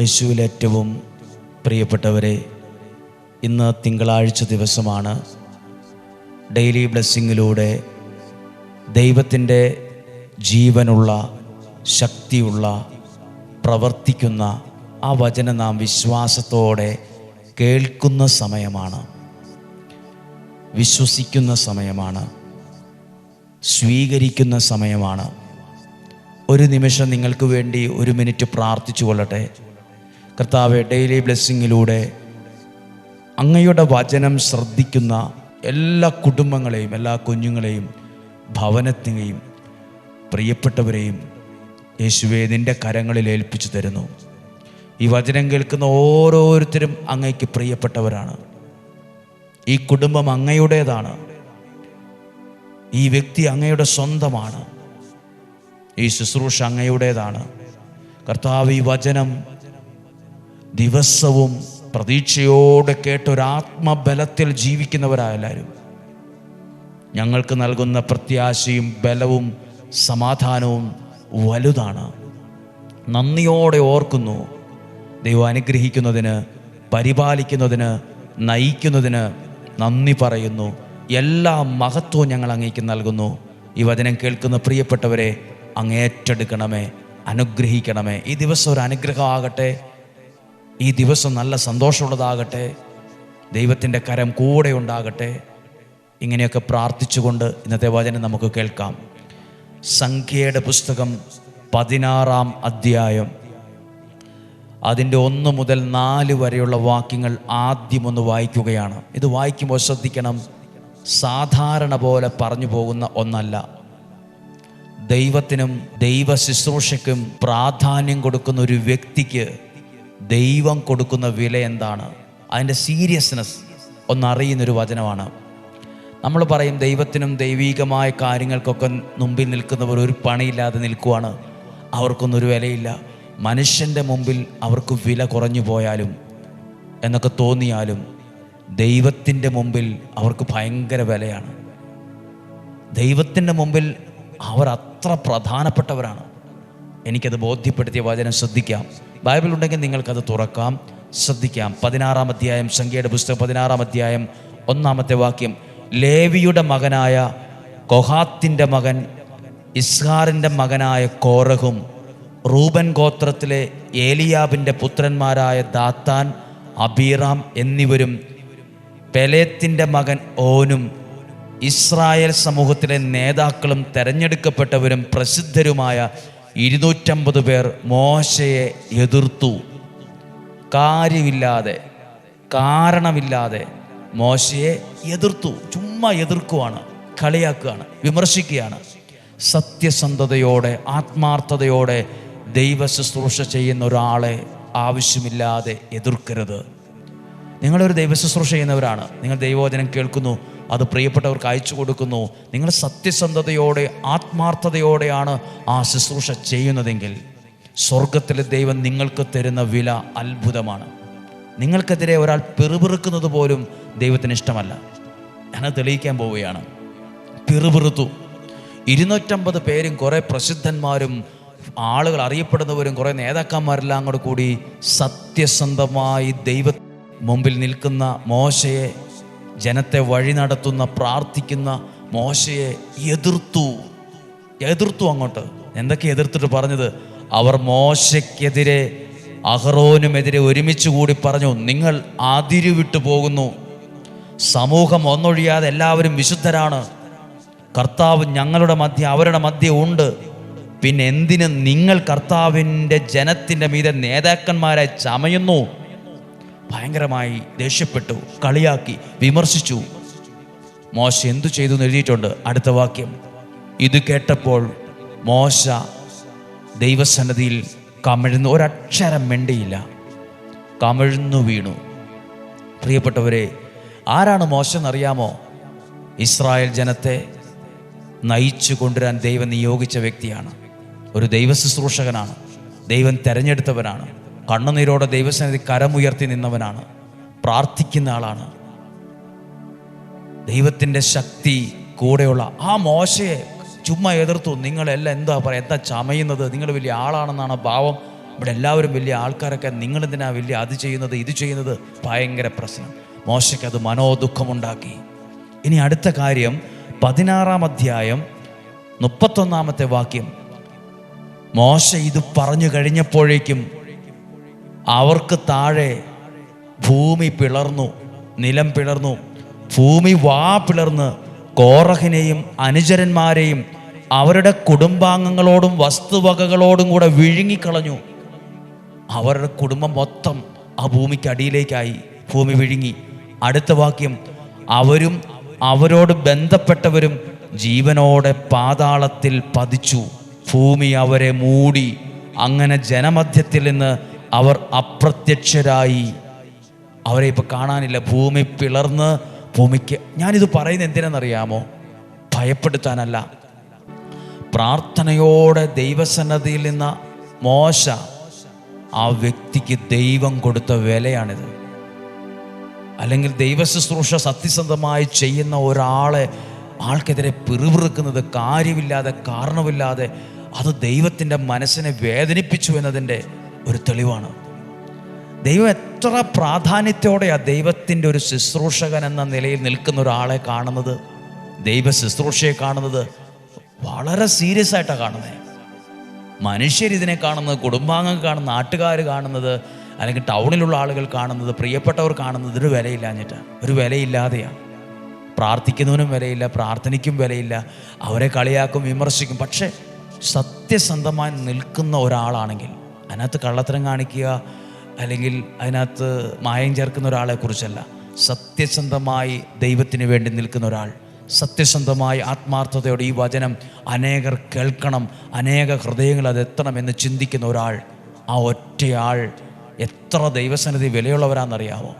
യേശുവിൽ ഏറ്റവും പ്രിയപ്പെട്ടവരെ ഇന്ന് തിങ്കളാഴ്ച ദിവസമാണ് ഡെയിലി ബ്ലെസ്സിങ്ങിലൂടെ ദൈവത്തിന്റെ ജീവനുള്ള ശക്തിയുള്ള പ്രവർത്തിക്കുന്ന ആ വചന നാം വിശ്വാസത്തോടെ കേൾക്കുന്ന സമയമാണ്. വിശ്വസിക്കുന്ന സമയമാണ്. സ്വീകരിക്കുന്ന സമയമാണ്. ഒരു നിമിഷം നിങ്ങൾക്ക് വേണ്ടി ഒരു മിനിറ്റ് പ്രാർത്ഥിച്ചു കൊള്ളട്ടെ. കർത്താവ് ഡെയിലി ബ്ലെസ്സിങ്ങിലൂടെ അങ്ങയുടെ വചനം ശ്രദ്ധിക്കുന്ന എല്ലാ കുടുംബങ്ങളെയും എല്ലാ കുഞ്ഞുങ്ങളെയും ഭവനത്തിനെയും പ്രിയപ്പെട്ടവരെയും യേശുവെ നിന്റെ കരങ്ങളിൽ ഏൽപ്പിച്ചു തരുന്നു. ഈ വചനം കേൾക്കുന്ന ഓരോരുത്തരും അങ്ങയ്ക്ക് പ്രിയപ്പെട്ടവരാണ്. ഈ കുടുംബം അങ്ങയുടേതാണ്. ഈ വ്യക്തി അങ്ങയുടെ സ്വന്തമാണ്. ഈ ശുശ്രൂഷ അങ്ങയുടേതാണ്. കർത്താവ് ഈ വചനം ദിവസവും പ്രതീക്ഷയോടെ കേട്ടൊരാത്മബലത്തിൽ ആത്മബലത്തിൽ എല്ലാവരും ഞങ്ങൾക്ക് നൽകുന്ന പ്രത്യാശയും ബലവും സമാധാനവും വലുതാണ്. നന്ദിയോടെ ഓർക്കുന്നു. ദൈവം അനുഗ്രഹിക്കുന്നതിന് പരിപാലിക്കുന്നതിന് നയിക്കുന്നതിന് നന്ദി പറയുന്നു. എല്ലാ മഹത്വവും ഞങ്ങൾ അങ്ങേക്ക് നൽകുന്നു. ഈ വചനം കേൾക്കുന്ന പ്രിയപ്പെട്ടവരെ അങ്ങ് ഏറ്റെടുക്കണമേ അനുഗ്രഹിക്കണമേ. ഈ ദിവസം ഒരു അനുഗ്രഹമാകട്ടെ ഈ ദിവസം നല്ല സന്തോഷമുള്ളതാകട്ടെ. ദൈവത്തിന്റെ കരം കൂടെ ഉണ്ടാകട്ടെ. ഇങ്ങനെയൊക്കെ പ്രാർത്ഥിച്ചുകൊണ്ട് ഇന്നത്തെ വചനം നമുക്ക് കേൾക്കാം. സംഖ്യയുടെ പുസ്തകം പതിനാറാം അധ്യായം. അതിന്റെ ഒന്ന് മുതൽ നാല് വരെയുള്ള വാക്യങ്ങൾ ആദ്യം ഒന്ന് വായിക്കുകയാണ്. ഇത് വായിക്കുമ്പോൾ ശ്രദ്ധിക്കണം. സാധാരണ പോലെ പറഞ്ഞു പോകുന്ന ഒന്നല്ല. ദൈവത്തിനും ദൈവ ശുശ്രൂഷയ്ക്കും പ്രാധാന്യം കൊടുക്കുന്ന ഒരു വ്യക്തിക്ക് ദൈവം കൊടുക്കുന്ന വില എന്താണ്? അതിന്റെ സീരിയസ്നെസ് ഒന്നറിയുന്നൊരു വചനമാണ്. നമ്മൾ പറയും ദൈവത്തിനും ദൈവീകമായ കാര്യങ്ങൾക്കൊക്കെ മുമ്പിൽ നിൽക്കുന്നവർ ഒരു പണിയില്ലാതെ നിൽക്കുവാണ്. അവർക്കൊന്നൊരു വിലയില്ല. മനുഷ്യന്റെ മുമ്പിൽ അവർക്ക് വില കുറഞ്ഞു പോയാലും എന്നൊക്കെ തോന്നിയാലും ദൈവത്തിന്റെ മുമ്പിൽ അവർക്ക് ഭയങ്കര വിലയാണ്. ദൈവത്തിന്റെ മുമ്പിൽ അവർ അത്ര പ്രധാനപ്പെട്ടവരാണ്. എനിക്കത് ബോധ്യപ്പെടുത്തിയ വചനം ശ്രദ്ധിക്കാം. ബൈബിൾ ഉണ്ടെങ്കിൽ നിങ്ങൾക്കത് തുറക്കാം. ശ്രദ്ധിക്കാം. പതിനാറാം അധ്യായം സംഖ്യയുടെ പുസ്തകം പതിനാറാം അധ്യായം ഒന്നാമത്തെ വാക്യം. ലേവിയുടെ മകനായ കൊഹാത്തിന്റെ മകൻ ഇസ്ഹാറിന്റെ മകനായ കോറഹും റൂബൻ ഗോത്രത്തിലെ ഏലിയാബിന്റെ പുത്രന്മാരായ ദാത്താൻ അബീറാം എന്നിവരും പെലേത്തിന്റെ മകൻ ഓനും ഇസ്രായേൽ സമൂഹത്തിലെ നേതാക്കളും തെരഞ്ഞെടുക്കപ്പെട്ടവരും പ്രസിദ്ധരുമായ ഇരുന്നൂറ്റമ്പത് പേർ മോശയെ എതിർത്തു. കാര്യമില്ലാതെ കാരണമില്ലാതെ മോശയെ എതിർത്തു. ചുമ്മാ എതിർക്കുവാണ് കളിയാക്കുകയാണ് വിമർശിക്കുകയാണ്. സത്യസന്ധതയോടെ ആത്മാർത്ഥതയോടെ ദൈവ ശുശ്രൂഷ ചെയ്യുന്ന ഒരാളെ ആവശ്യമില്ലാതെ എതിർക്കരുത്. നിങ്ങളൊരു ദൈവശുശ്രൂഷ ചെയ്യുന്നവരാണ്. നിങ്ങൾ ദൈവവചനം കേൾക്കുന്നു അത് പ്രിയപ്പെട്ടവർക്ക് അയച്ചു കൊടുക്കുന്നു. നിങ്ങൾ സത്യസന്ധതയോടെ ആത്മാർത്ഥതയോടെയാണ് ആ ശുശ്രൂഷ ചെയ്യുന്നതെങ്കിൽ സ്വർഗത്തിലെ ദൈവം നിങ്ങൾക്ക് തരുന്ന വില അത്ഭുതമാണ്. നിങ്ങൾക്കെതിരെ ഒരാൾ പിറുപിറുക്കുന്നത് പോലും ദൈവത്തിന് ഇഷ്ടമല്ല. ഞാനത് തെളിയിക്കാൻ പോവുകയാണ്. പിറുപിറുത്തു. ഇരുന്നൂറ്റമ്പത് പേരും കുറേ പ്രസിദ്ധന്മാരും ആളുകൾ അറിയപ്പെടുന്നവരും കുറേ നേതാക്കന്മാരെല്ലാം കൂടെ സത്യസന്ധമായി ദൈവ മുമ്പിൽ നിൽക്കുന്ന മോശയെ ജനത്തെ വഴി നടത്തുന്ന പ്രാർത്ഥിക്കുന്ന മോശയെ എതിർത്തു. എതിർത്തു അങ്ങോട്ട്. എന്തൊക്കെ എതിർത്തിട്ട് പറഞ്ഞത്? അവർ മോശയ്ക്കെതിരെ അഹറോനുമെതിരെ ഒരുമിച്ച് കൂടി പറഞ്ഞു നിങ്ങൾ അതിരുവിട്ടു പോകുന്നു. സമൂഹം ഒന്നൊഴിയാതെ എല്ലാവരും വിശുദ്ധരാണ്. കർത്താവ് ഞങ്ങളുടെ മധ്യ അവരുടെ മധ്യ ഉണ്ട്. പിന്നെ എന്തിന് നിങ്ങൾ കർത്താവിന്റെ ജനത്തിന്റെ മീതെ നേതാക്കന്മാരെ ചമയുന്നു? ഭയങ്കരമായി ദേഷ്യപ്പെട്ടു കളിയാക്കി വിമർശിച്ചു. മോശ എന്തു ചെയ്തു എന്ന് എഴുതിയിട്ടുണ്ട്? അടുത്ത വാക്യം. ഇത് കേട്ടപ്പോൾ മോശ ദൈവസന്നതിയിൽ കമിഴ്ന്നു ഒരക്ഷരം മിണ്ടിയില്ല. കമിഴ്ന്നു വീണു. പ്രിയപ്പെട്ടവരെ ആരാണ് മോശം എന്നറിയാമോ? ഇസ്രായേൽ ജനത്തെ നയിച്ചു കൊണ്ടുവരാൻ ദൈവം നിയോഗിച്ച വ്യക്തിയാണ്. ഒരു ദൈവ ശുശ്രൂഷകനാണ്. ദൈവം തെരഞ്ഞെടുത്തവനാണ്. കണ്ണുനീരോടെ ദൈവസന്നിധി കരമുയർത്തി നിന്നവനാണ്. പ്രാർത്ഥിക്കുന്ന ആളാണ്. ദൈവത്തിന്റെ ശക്തി കൂടെയുള്ള ആ മോശയെ ചുമ്മാ എതിർത്തു. നിങ്ങളെല്ലാം എന്താ പറയുക എന്താ ചമയുന്നത്? നിങ്ങൾ വലിയ ആളാണെന്നാണ് ഭാവം? ഇവിടെ എല്ലാവരും വലിയ ആൾക്കാരൊക്കെ നിങ്ങളെന്തിനാ വലിയ അത് ചെയ്യുന്നത് ഇത് ചെയ്യുന്നത്? ഭയങ്കര പ്രശ്നം. മോശയ്ക്ക് അത് മനോദുഃഖമുണ്ടാക്കി. ഇനി അടുത്ത കാര്യം പതിനാറാം അധ്യായം മുപ്പത്തൊന്നാമത്തെ വാക്യം. മോശ ഇത് പറഞ്ഞു കഴിഞ്ഞപ്പോഴേക്കും അവർക്ക് താഴെ ഭൂമി പിളർന്നു നിലം പിളർന്നു. ഭൂമി വാ പിളർന്ന് കോറഹിനെയും അനുചരന്മാരെയും അവരുടെ കുടുംബാംഗങ്ങളോടും വസ്തുവകകളോടും കൂടെ വിഴുങ്ങിക്കളഞ്ഞു. അവരുടെ കുടുംബം മൊത്തം ആ ഭൂമിക്ക് അടിയിലേക്കായി ഭൂമി വിഴുങ്ങി. അടുത്ത വാക്യം അവരും അവരോട് ബന്ധപ്പെട്ടവരും ജീവനോടെ പാതാളത്തിൽ പതിച്ചു. ഭൂമി അവരെ മൂടി അങ്ങനെ ജനമധ്യത്തിൽ നിന്ന് അവർ അപ്രത്യക്ഷരായി. അവരെ ഇപ്പൊ കാണാനില്ല. ഭൂമി പിളർന്ന് ഭൂമിക്ക്. ഞാനിത് പറയുന്നത് എന്തിനെന്നറിയാമോ ഭയപ്പെടുത്താനല്ല. പ്രാർത്ഥനയോടെ ദൈവസന്നദ്ധിയിൽ നിന്ന മോശ ആ വ്യക്തിക്ക് ദൈവം കൊടുത്ത വിലയാണിത്. അല്ലെങ്കിൽ ദൈവശുശ്രൂഷ സത്യസന്ധമായി ചെയ്യുന്ന ഒരാളെ ആൾക്കെതിരെ പിറുപിറുക്കുന്നത് കാര്യമില്ലാതെ കാരണമില്ലാതെ അത് ദൈവത്തിന്റെ മനസ്സിനെ വേദനിപ്പിച്ചു എന്നതിന്റെ ഒരു തെളിവാണ്. ദൈവം എത്ര പ്രാധാന്യത്തോടെയാണ് ദൈവത്തിന്റെ ഒരു ശുശ്രൂഷകൻ എന്ന നിലയിൽ നിൽക്കുന്ന ഒരാളെ കാണുന്നത്? ദൈവ ശുശ്രൂഷയെ കാണുന്നത് വളരെ സീരിയസ് ആയിട്ടാണ് കാണുന്നത് മനുഷ്യർ ഇതിനെ കാണുന്നത് കുടുംബാംഗങ്ങൾ കാണുന്ന നാട്ടുകാർ കാണുന്നത് അല്ലെങ്കിൽ ടൗണിലുള്ള ആളുകൾ കാണുന്നത് പ്രിയപ്പെട്ടവർ കാണുന്നത് ഒരു വിലയില്ലാഞ്ഞിട്ട് ഒരു വിലയില്ലാതെയാണ് പ്രാർത്ഥിക്കുന്നവനും വിലയില്ല പ്രാർത്ഥനയ്ക്കും വിലയില്ല. അവരെ കളിയാക്കും വിമർശിക്കും. പക്ഷേ സത്യസന്ധമായി നിൽക്കുന്ന ഒരാളാണെങ്കിൽ അതിനകത്ത് കള്ളത്തരം കാണിക്കുക അല്ലെങ്കിൽ അതിനകത്ത് മായം ചേർക്കുന്ന ഒരാളെ കുറിച്ചല്ല. സത്യസന്ധമായി ദൈവത്തിന് വേണ്ടി നിൽക്കുന്ന ഒരാൾ. സത്യസന്ധമായി ആത്മാർത്ഥതയോടെ ഈ വചനം അനേകർ കേൾക്കണം അനേക ഹൃദയങ്ങൾ അത് എത്തണം എന്ന് ചിന്തിക്കുന്ന ഒരാൾ ആ ഒറ്റയാൾ എത്ര ദൈവസന്നിധി വിലയുള്ളവരാണെന്നറിയാമോ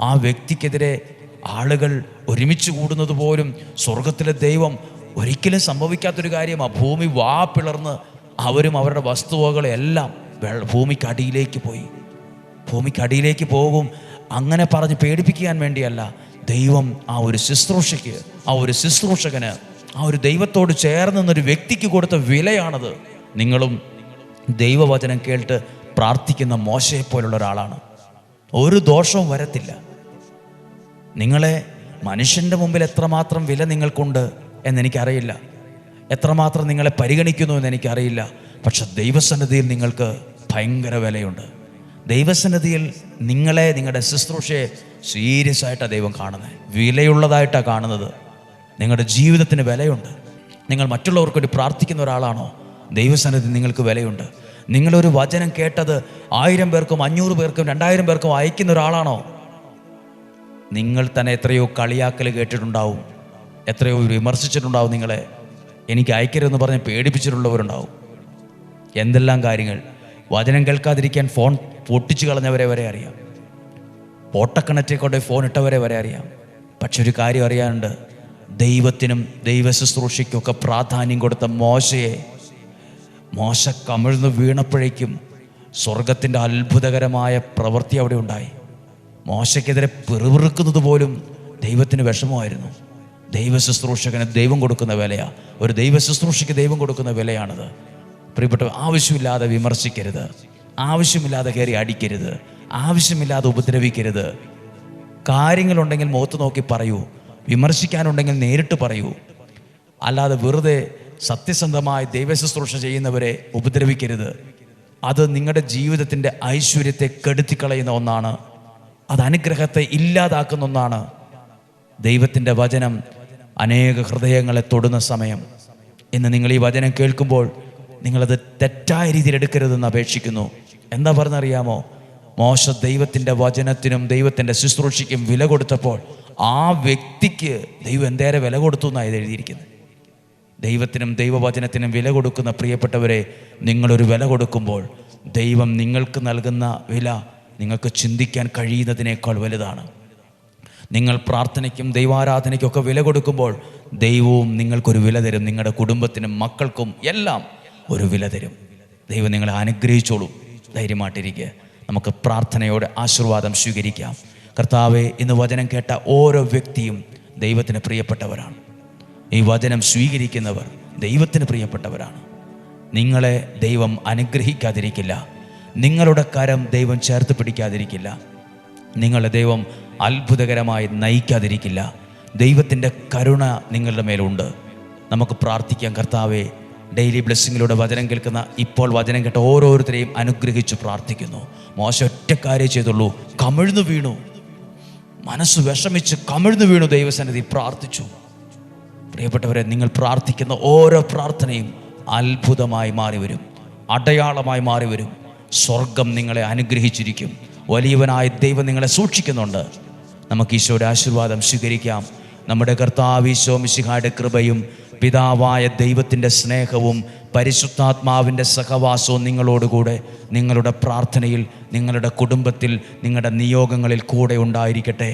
ആ വ്യക്തിക്കെതിരെ ആളുകൾ ഒരുമിച്ച് കൂടുന്നത് പോലും സ്വർഗത്തിലെ ദൈവം ഒരിക്കലും സംഭവിക്കാത്തൊരു കാര്യമാണ് ഭൂമി വാ പിളർന്ന് അവരും അവരുടെ വസ്തുവകളും എല്ലാം വെള്ള ഭൂമിക്കടിയിലേക്ക് പോയി. ഭൂമിക്കടിയിലേക്ക് പോകും. അങ്ങനെ പറഞ്ഞ് പേടിപ്പിക്കാൻ വേണ്ടിയല്ല. ദൈവം ആ ഒരു ശുശ്രൂഷയ്ക്ക് ആ ഒരു ശുശ്രൂഷകന് ആ ഒരു ദൈവത്തോട് ചേർന്ന് നിന്നൊരു വ്യക്തിക്ക് കൊടുത്ത വിലയാണത്. നിങ്ങളും ദൈവവചനം കേട്ട് പ്രാർത്ഥിക്കുന്ന മോശയെ പോലുള്ള ഒരാളാണ്. ഒരു ദോഷവും വരത്തില്ല. നിങ്ങളെ മനുഷ്യന്റെ മുമ്പിൽ എത്രമാത്രം വില നിങ്ങൾക്കുണ്ട് എന്നെനിക്കറിയില്ല. എത്രമാത്രം നിങ്ങളെ പരിഗണിക്കുന്നു എന്ന് എനിക്കറിയില്ല പക്ഷെ ദൈവസന്നിധിയിൽ നിങ്ങൾക്ക് ഭയങ്കര വിലയുണ്ട്. ദൈവസന്നിധിയിൽ നിങ്ങളെ നിങ്ങളുടെ ശുശ്രൂഷയെ സീരിയസ് ആയിട്ടാണ് ദൈവം കാണുന്നത് വിലയുള്ളതായിട്ടാണ് കാണുന്നത്. നിങ്ങളുടെ ജീവിതത്തിന് വിലയുണ്ട്. നിങ്ങൾ മറ്റുള്ളവർക്ക് വേണ്ടി പ്രാർത്ഥിക്കുന്ന ഒരാളാണോ? ദൈവസന്നിധി നിങ്ങൾക്ക് വിലയുണ്ട്. നിങ്ങളൊരു വചനം കേട്ടത് ആയിരം പേർക്കും അഞ്ഞൂറ് പേർക്കും രണ്ടായിരം പേർക്കും അയക്കുന്ന ഒരാളാണോ? നിങ്ങൾ തന്നെ എത്രയോ കളിയാക്കൽ കേട്ടിട്ടുണ്ടാവും. എത്രയോ വിമർശിച്ചിട്ടുണ്ടാവും നിങ്ങളെ. എനിക്ക് അയക്കരുതെന്ന് പറഞ്ഞ് പേടിപ്പിച്ചിട്ടുള്ളവരുണ്ടാവും. എന്തെല്ലാം കാര്യങ്ങൾ? വചനം കേൾക്കാതിരിക്കാൻ ഫോൺ പൊട്ടിച്ചു കളഞ്ഞവരെ വരെ അറിയാം. പോട്ടക്കിണറ്റിൽ കൊണ്ട് ഫോൺ ഇട്ടവരെ വരെ അറിയാം. പക്ഷെ ഒരു കാര്യം അറിയാനുണ്ട്. ദൈവത്തിനും ദൈവ ശുശ്രൂഷയ്ക്കൊക്കെ പ്രാധാന്യം കൊടുത്ത മോശയെ മോശ കമിഴ്ന്ന് വീണപ്പോഴേക്കും സ്വർഗത്തിന്റെ അത്ഭുതകരമായ പ്രവൃത്തി അവിടെ ഉണ്ടായി. മോശയ്ക്കെതിരെ പിറുപിറുക്കുന്നത് പോലും ദൈവത്തിന് വിഷമമായിരുന്നു. ദൈവ ശുശ്രൂഷകന് ദൈവം കൊടുക്കുന്ന വിലയാണ് ഒരു ദൈവ ശുശ്രൂഷയ്ക്ക് ദൈവം കൊടുക്കുന്ന വിലയാണത്. പ്രിയപ്പെട്ട ആവശ്യമില്ലാതെ വിമർശിക്കരുത്. ആവശ്യമില്ലാതെ കയറി അടിക്കരുത്. ആവശ്യമില്ലാതെ ഉപദ്രവിക്കരുത്. കാര്യങ്ങളുണ്ടെങ്കിൽ മുഖത്ത് നോക്കി പറയൂ. വിമർശിക്കാനുണ്ടെങ്കിൽ നേരിട്ട് പറയൂ. അല്ലാതെ വെറുതെ സത്യസന്ധമായി ദൈവശുശ്രൂഷ ചെയ്യുന്നവരെ ഉപദ്രവിക്കരുത്. അത് നിങ്ങളുടെ ജീവിതത്തിന്റെ ഐശ്വര്യത്തെ കെടുത്തിക്കളയുന്ന ഒന്നാണ്. അത് അനുഗ്രഹത്തെ ഇല്ലാതാക്കുന്ന ഒന്നാണ്. ദൈവത്തിന്റെ വചനം അനേക ഹൃദയങ്ങളെ തൊടുന്ന സമയം. ഇന്ന് നിങ്ങൾ ഈ വചനം കേൾക്കുമ്പോൾ നിങ്ങളത് തെറ്റായ രീതിയിൽ എടുക്കരുതെന്ന് അപേക്ഷിക്കുന്നു. എന്താ പറഞ്ഞറിയാമോ? മോശ ദൈവത്തിന്റെ വചനത്തിനും ദൈവത്തിന്റെ ശുശ്രൂഷയ്ക്കും വില കൊടുത്തപ്പോൾ ആ വ്യക്തിക്ക് ദൈവം എന്തേരെ വില കൊടുത്തു എന്നാണ് എഴുതിയിരിക്കുന്നത്. ദൈവത്തിനും ദൈവവചനത്തിനും വില കൊടുക്കുന്ന പ്രിയപ്പെട്ടവരെ നിങ്ങളൊരു വില കൊടുക്കുമ്പോൾ ദൈവം നിങ്ങൾക്ക് നൽകുന്ന വില നിങ്ങൾക്ക് ചിന്തിക്കാൻ കഴിയുന്നതിനേക്കാൾ വലുതാണ്. നിങ്ങൾ പ്രാർത്ഥനയ്ക്കും ദൈവാരാധനയ്ക്കും ഒക്കെ വില കൊടുക്കുമ്പോൾ ദൈവവും നിങ്ങൾക്കൊരു വില തരും. നിങ്ങളുടെ കുടുംബത്തിനും മക്കൾക്കും എല്ലാം ഒരു വില തരും. ദൈവം നിങ്ങളെ അനുഗ്രഹിച്ചോളൂ. ധൈര്യമായിട്ടിരിക്കുക. നമുക്ക് പ്രാർത്ഥനയോടെ ആശീർവാദം സ്വീകരിക്കാം. കർത്താവെ ഇന്ന് വചനം കേട്ട ഓരോ വ്യക്തിയും ദൈവത്തിന് പ്രിയപ്പെട്ടവരാണ്. ഈ വചനം സ്വീകരിക്കുന്നവർ ദൈവത്തിന് പ്രിയപ്പെട്ടവരാണ്. നിങ്ങളെ ദൈവം അനുഗ്രഹിക്കാതിരിക്കില്ല. നിങ്ങളുടെ കരം ദൈവം ചേർത്ത് പിടിക്കാതിരിക്കില്ല. നിങ്ങളെ ദൈവം അത്ഭുതകരമായി നയിക്കാതിരിക്കില്ല. ദൈവത്തിന്റെ കരുണ നിങ്ങളുടെ മേലുണ്ട്. നമുക്ക് പ്രാർത്ഥിക്കാം കർത്താവെ ഡെയിലി ബ്ലെസ്സിങ്ങിലൂടെ വചനം കേൾക്കുന്ന ഇപ്പോൾ വചനം കേട്ട ഓരോരുത്തരെയും അനുഗ്രഹിച്ച് പ്രാർത്ഥിക്കുന്നു. മോശം ഒറ്റ കാര്യം ചെയ്തുള്ളൂ. കമിഴ്ന്നു വീണു. മനസ്സ് വിഷമിച്ച് കമിഴ്ന്നു വീണു ദൈവസന്നിധി പ്രാർത്ഥിച്ചു. പ്രിയപ്പെട്ടവരെ നിങ്ങൾ പ്രാർത്ഥിക്കുന്ന ഓരോ പ്രാർത്ഥനയും അത്ഭുതമായി മാറി വരും അടയാളമായി മാറി വരും സ്വർഗം നിങ്ങളെ അനുഗ്രഹിച്ചിരിക്കും. വലിയവനായ ദൈവം നിങ്ങളെ സൂക്ഷിക്കുന്നുണ്ട്. നമുക്ക് ഈശോയുടെ ആശീർവാദം സ്വീകരിക്കാം. നമ്മുടെ കർത്താവ് ഈശോ മിശിഹായുടെ കൃപയും പിതാവായ ദൈവത്തിന്റെ സ്നേഹവും പരിശുദ്ധാത്മാവിന്റെ സഹവാസവും നിങ്ങളോടുകൂടെ നിങ്ങളുടെ പ്രാർത്ഥനയിൽ നിങ്ങളുടെ കുടുംബത്തിൽ നിങ്ങളുടെ നിയോഗങ്ങളിൽ കൂടെ ഉണ്ടായിരിക്കട്ടെ.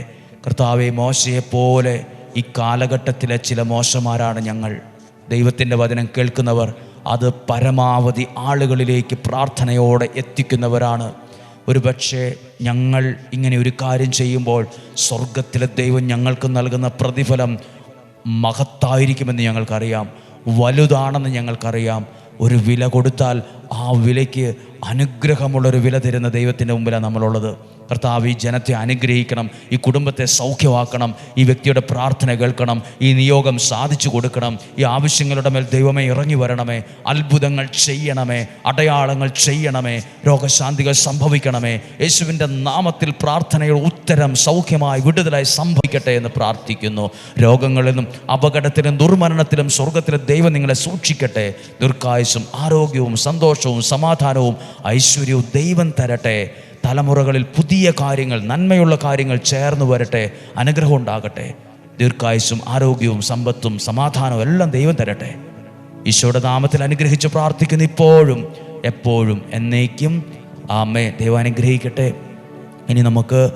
കർത്താവെ മോശയെപ്പോലെ ഈ കാലഘട്ടത്തിലെ ചില മോശമാരാണ് ഞങ്ങൾ. ദൈവത്തിന്റെ വചനം കേൾക്കുന്നവർ അത് പരമാവധി ആളുകളിലേക്ക് പ്രാർത്ഥനയോടെ എത്തിക്കുന്നവരാണ്. ഒരുപക്ഷെ ഞങ്ങൾ ഇങ്ങനെ ഒരു കാര്യം ചെയ്യുമ്പോൾ സ്വർഗത്തിലെ ദൈവം ഞങ്ങൾക്ക് നൽകുന്ന പ്രതിഫലം മഹത്തായിരിക്കുമെന്ന് ഞങ്ങൾക്കറിയാം. വലുതാണെന്ന് ഞങ്ങൾക്കറിയാം. ഒരു വില കൊടുത്താൽ ആ വിലയ്ക്ക് അനുഗ്രഹമുള്ളൊരു വില തരുന്ന ദൈവത്തിന്റെ മുമ്പിലാണ് നമ്മളുള്ളത്. കർത്താവ് ഈ ജനത്തെ അനുഗ്രഹിക്കണം ഈ കുടുംബത്തെ സൗഖ്യമാക്കണം ഈ വ്യക്തിയുടെ പ്രാർത്ഥന കേൾക്കണം ഈ നിയോഗം സാധിച്ചു കൊടുക്കണം ഈ ആവശ്യങ്ങളുടെ മേൽ ദൈവമേ ഇറങ്ങി വരണമേ അത്ഭുതങ്ങൾ ചെയ്യണമേ അടയാളങ്ങൾ ചെയ്യണമേ രോഗശാന്തികൾ സംഭവിക്കണമേ യേശുവിന്റെ നാമത്തിൽ പ്രാർത്ഥനയുടെ ഉത്തരം സൗഖ്യമായി വിടുതലായി സംഭവിക്കട്ടെ എന്ന് പ്രാർത്ഥിക്കുന്നു. രോഗങ്ങളിൽ നിന്നും അപകടത്തിലും ദുർമരണത്തിലും സ്വർഗത്തിലെ ദൈവം നിങ്ങളെ സൂക്ഷിക്കട്ടെ. ദീർഘായുസും ആരോഗ്യവും സന്തോഷവും സമാധാനവും ഐശ്വര്യവും ദൈവം തരട്ടെ. തലമുറകളിൽ പുതിയ കാര്യങ്ങൾ നന്മയുള്ള കാര്യങ്ങൾ ചേർന്ന് വരട്ടെ അനുഗ്രഹം ഉണ്ടാകട്ടെ. ദീർഘായുസും ആരോഗ്യവും സമ്പത്തും സമാധാനവും എല്ലാം ദൈവം തരട്ടെ. ഈശോയുടെ നാമത്തിൽ അനുഗ്രഹിച്ച് പ്രാർത്ഥിക്കുന്ന ഇപ്പോഴും എപ്പോഴും എന്നേക്കും. ആമേ ദൈവം അനുഗ്രഹിക്കട്ടെ. ഇനി നമുക്ക്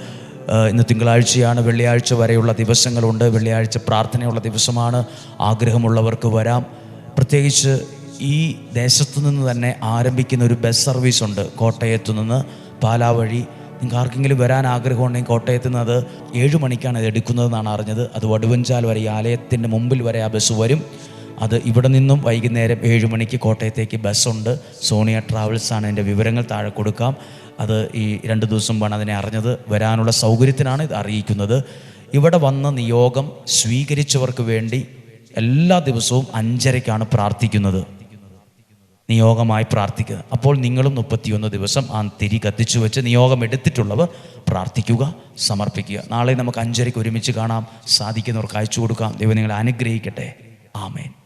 ഇന്ന് തിങ്കളാഴ്ചയാണ് വെള്ളിയാഴ്ച വരെയുള്ള ദിവസങ്ങളുണ്ട്. വെള്ളിയാഴ്ച പ്രാർത്ഥനയുള്ള ദിവസമാണ്. ആഗ്രഹമുള്ളവർക്ക് വരാം. പ്രത്യേകിച്ച് ഈ ദേശത്തു നിന്ന് തന്നെ ആരംഭിക്കുന്ന ഒരു ബസ് സർവീസ് ഉണ്ട്. കോട്ടയത്തു നിന്ന് പാലാ വഴി. നിങ്ങൾക്ക് ആർക്കെങ്കിലും വരാൻ ആഗ്രഹമുണ്ടെങ്കിൽ കോട്ടയത്തു നിന്ന് അത് ഏഴ് മണിക്കാണ് ഇത് എടുക്കുന്നതെന്നാണ് അറിഞ്ഞത്. അത് വടുവഞ്ചാൽ വരെ ഈ ആലയത്തിന്റെ മുമ്പിൽ വരെ ആ ബസ് വരും. അത് ഇവിടെ നിന്നും വൈകുന്നേരം ഏഴ് മണിക്ക് കോട്ടയത്തേക്ക് ബസ്സുണ്ട്. സോണിയ ട്രാവൽസ് ആണ് എന്റെ വിവരങ്ങൾ താഴെ കൊടുക്കാം. അത് ഈ രണ്ട് ദിവസം മുമ്പാണ് അതിനെ അറിഞ്ഞത്. വരാനുള്ള സൗകര്യത്തിനാണ് ഇത് അറിയിക്കുന്നത്. ഇവിടെ വന്ന നിയോഗം സ്വീകരിച്ചവർക്ക് വേണ്ടി എല്ലാ ദിവസവും അഞ്ചരയ്ക്കാണ് പ്രാർത്ഥിക്കുന്നത്. നിയോഗമായി പ്രാർത്ഥിക്കുക. അപ്പോൾ നിങ്ങളും മുപ്പത്തിയൊന്ന് ദിവസം ആ തിരി കത്തിച്ചു വെച്ച് നിയോഗം എടുത്തിട്ടുള്ളവർ പ്രാർത്ഥിക്കുക സമർപ്പിക്കുക. നാളെ നമുക്ക് അഞ്ചരയ്ക്ക് ഒരുമിച്ച് കാണാം. സാധിക്കുന്നവർക്ക് അയച്ചു കൊടുക്കാം. ദൈവം നിങ്ങളെ അനുഗ്രഹിക്കട്ടെ. ആമേൻ.